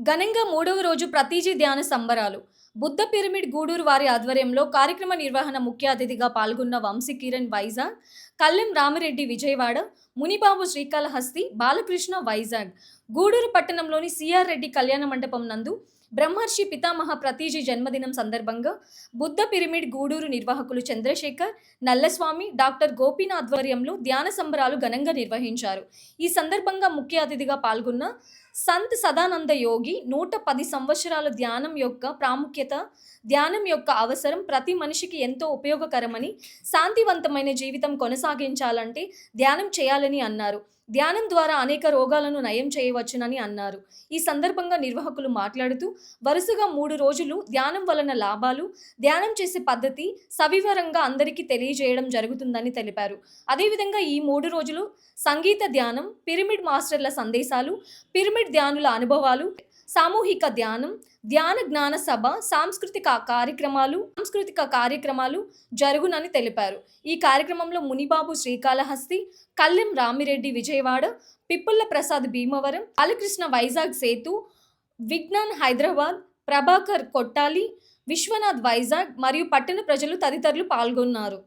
ఘనంగా మూడవ రోజు ప్రతీజీ ధ్యాన సంబరాలు. బుద్ధ పిరమిడ్ గూడూరు వారి ఆధ్వర్యంలో కార్యక్రమ నిర్వహణ ముఖ్య అతిథిగా పాల్గొన్న వంశీ కిరణ్ వైజాగ్ కల్లెం రామిరెడ్డి విజయవాడ మునిబాబు శ్రీకాళహస్తి బాలకృష్ణ వైజాగ్ గూడూరు పట్టణంలోని సిఆర్ రెడ్డి కళ్యాణ మండపం నందు బ్రహ్మర్షి పితామహ ప్రతీజీ జన్మదినం సందర్భంగా బుద్ధ పిరమిడ్ గూడూరు నిర్వాహకులు చంద్రశేఖర్ నల్లస్వామి డాక్టర్ గోపీనాథ్ ఆధ్వర్యంలో ధ్యాన సంబరాలు ఘనంగా నిర్వహించారు. ఈ సందర్భంగా ముఖ్య అతిథిగా పాల్గొన్న సంత్ సదానంద యోగి నూట పది సంవత్సరాల ధ్యానం యొక్క ప్రాముఖ్యత ధ్యానం యొక్క అవసరం ప్రతి మనిషికి ఎంతో ఉపయోగకరమని శాంతివంతమైన జీవితం కొనసాగించాలంటే ధ్యానం చేయాలని అన్నారు. ధ్యానం ద్వారా అనేక రోగాలను నయం చేయవచ్చునని అన్నారు. ఈ సందర్భంగా నిర్వాహకులు మాట్లాడుతూ వరుసగా మూడు రోజులు ధ్యానం వలన లాభాలు ధ్యానం చేసే పద్ధతి సవివరంగా అందరికీ తెలియజేయడం జరుగుతుందని తెలిపారు. అదేవిధంగా ఈ మూడు రోజులు సంగీత ధ్యానం పిరమిడ్ మాస్టర్ల సందేశాలు పిరమిడ్ ధ్యానుల అనుభవాలు సామూహిక ధ్యానం ధ్యాన జ్ఞాన సభ సాంస్కృతిక కార్యక్రమాలు సాంస్కృతిక కార్యక్రమాలు జరుగునని తెలిపారు. ఈ కార్యక్రమంలో మునిబాబు శ్రీకాళహస్తి కల్లెం రామిరెడ్డి విజయవాడ పిప్పుల్ల ప్రసాద్ భీమవరం బాలకృష్ణ వైజాగ్ సేతు విజ్ఞాన్ హైదరాబాద్ ప్రభాకర్ కొట్టాలి విశ్వనాథ్ వైజాగ్ మరియు పట్టణ ప్రజలు తదితరులు పాల్గొన్నారు.